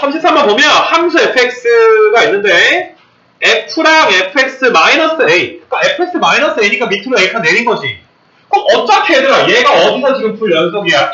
33번 보면 함수 fx가 있는데 f랑 fx 마이너스 a 그러니까 fx 마이너스 a니까 밑으로 a가 내린 거지. 그럼 어차피 얘들아 얘가 어디서 지금 불연속이야?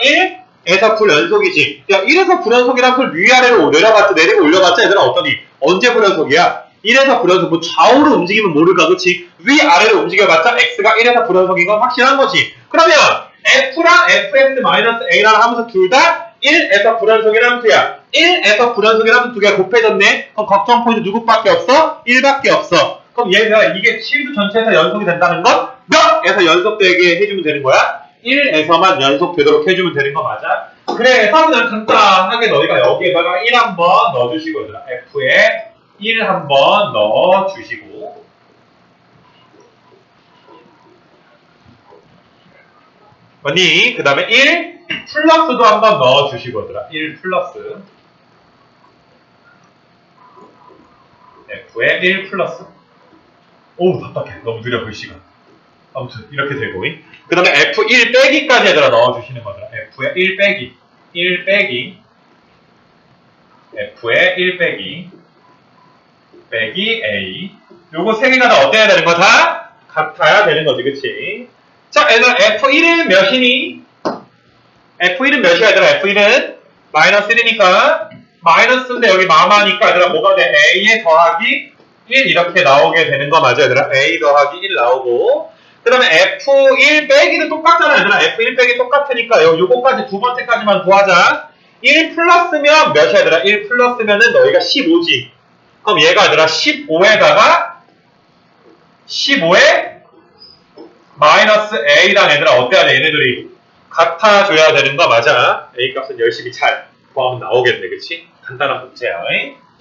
1에서 불연속이지. 야 1에서 불연속이란 풀 위아래로 내려갔지 내리고 올려갔지 얘들아 어떠니? 언제 불연속이야? 1에서 불연속 뭐 좌우로 움직이면 모를까 그치? 위아래로 움직여봤자 x가 1에서 불연속인 건 확실한 거지. 그러면 f랑 fx 마이너스 a라는 함수 둘 다 1에서 불연속이라는 함수야 1에서 불연속이라는 함수 두 개가 곱해졌네 그럼 걱정 포인트 누구밖에 없어? 1밖에 없어 그럼 얘가 이게 실수 전체에서 연속이 된다는 건 몇에서 연속되게 해주면 되는 거야? 1에서만 연속되도록 해주면 되는 거 맞아? 그래서 그냥 간단하게 너희가 여기에다가 1 한번 넣어주시고 얘들아 f에 1 한번 넣어주시고 언니 그 다음에 1 플러스도 한번 넣어주시고 얘들아 1 플러스. F에 1 플러스. 오우 답답해. 너무 느려 글씨가 아무튼 이렇게 되고. 그 다음에 f1 빼기까지 얘들아 넣어주시는 거더라. F에 1 빼기. 1 빼기. F에 1 빼기. 빼기 a. 요거 세 개가 다 어때야 되는 거 다? 같아야 되는 거지 그치? 자 얘들아 f1은 몇이니? f1은 몇이야 얘들아? F1은 마이너스 1이니까 마이너스인데 여기 마마니까 얘들아 뭐가 돼? a에 더하기 1 이렇게 나오게 되는 거 맞아 얘들아? A 더하기 1 나오고. 그 다음에 f1 빼기는 똑같잖아 얘들아. F1 빼기 똑같으니까 요, 요거까지 두 번째까지만 구하자. 1 플러스면 몇이야 얘들아? 1 플러스면은 너희가 15지. 그럼 얘가 얘들아 15에다가 15에 마이너스 a랑 얘들아 어때야 돼 얘네들이? 같아줘야 되는 거 맞아? A 값은 열심히 잘. 구하면 나오겠네 그치? 간단한 문제야 잉?